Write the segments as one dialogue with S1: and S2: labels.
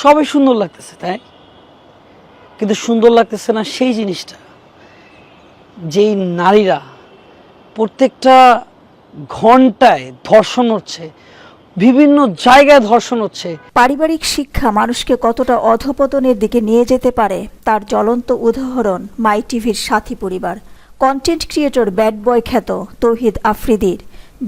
S1: সবই সুন্দর লাগতেছে, তাই? কিন্তু সুন্দর লাগতেছে না সেই জিনিসটা, যেই নারীরা প্রত্যেকটা ঘন্টায় ধর্ষণ হচ্ছে, বিভিন্ন জায়গায় ধর্ষণ হচ্ছে।
S2: পারিবারিক শিক্ষা মানুষকে কতটা অধপতনের দিকে নিয়ে যেতে পারে, তার জ্বলন্ত উদাহরণ মাই টিভির সাথী পরিবার। কন্টেন্ট ক্রিয়েটর ব্যাড বয় খ্যাত তৌহিদ আফ্রিদির।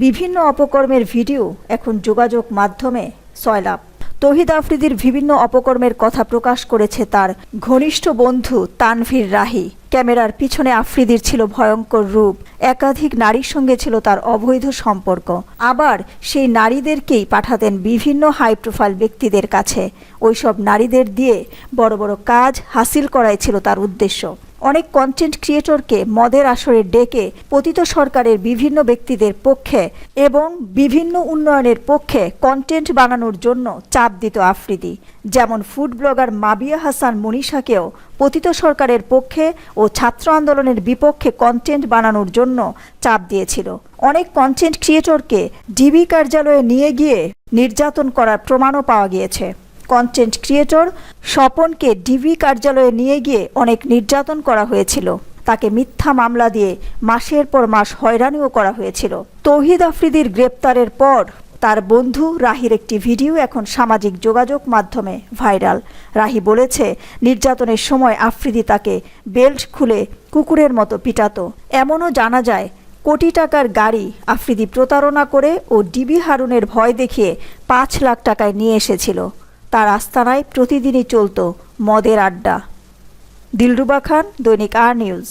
S2: বিভিন্ন অপকর্মের ভিডিও এখন যোগাযোগ মাধ্যমে সয়লাভ তৌহিদ আফ্রিদির বিভিন্ন অপকর্মের কথা প্রকাশ করেছে তার ঘনিষ্ঠ বন্ধু তানভীর রাহি। ক্যামেরার পিছনে আফ্রিদির ছিল ভয়ঙ্কর রূপ। একাধিক নারীর সঙ্গে ছিল তার অবৈধ সম্পর্ক। আবার সেই নারীদেরকেই পাঠাতেন বিভিন্ন হাই প্রোফাইল ব্যক্তিদের কাছে। ওইসব নারীদের দিয়ে বড় বড় কাজ হাসিল করাই ছিল তার উদ্দেশ্য। অনেক কন্টেন্ট ক্রিয়েটরকে মদের আসরে ডেকে পতিত সরকারের বিভিন্ন ব্যক্তিদের পক্ষে এবং বিভিন্ন উন্নয়নের পক্ষে কন্টেন্ট বানানোর জন্য চাপ দিত আফ্রিদি। যেমন ফুড ব্লগার মাবিয়া হাসান মনীষাকেও পতিত সরকারের পক্ষে ও ছাত্র আন্দোলনের বিপক্ষে কন্টেন্ট বানানোর জন্য চাপ দিয়েছিল। অনেক কন্টেন্ট ক্রিয়েটরকে ডিবি কার্যালয়ে নিয়ে গিয়ে নির্যাতন করার প্রমাণও পাওয়া গিয়েছে। কন্টেন্ট ক্রিয়েটর স্বপনকে ডিবি কার্যালয়ে নিয়ে গিয়ে অনেক নির্যাতন করা হয়েছিল। তাকে মিথ্যা মামলা দিয়ে মাসের পর মাস হয়রানিও করা হয়েছিল। তৌহিদ আফ্রিদির গ্রেপ্তারের পর তার বন্ধু রাহির একটি ভিডিও এখন সামাজিক যোগাযোগ মাধ্যমে ভাইরাল। রাহি বলেছে, নির্যাতনের সময় আফ্রিদি তাকে বেল্ট খুলে কুকুরের মতো পিটাতো। এমনও জানা যায়, কোটি টাকার গাড়ি আফ্রিদি প্রতারণা করে ও ডিবি হারুনের ভয় দেখিয়ে পাঁচ লাখ টাকায় নিয়ে এসেছিল। তার আস্তানায় প্রতিদিনই চলত মদের আড্ডা। দিলরুবা খান দৈনিক আর নিউজ।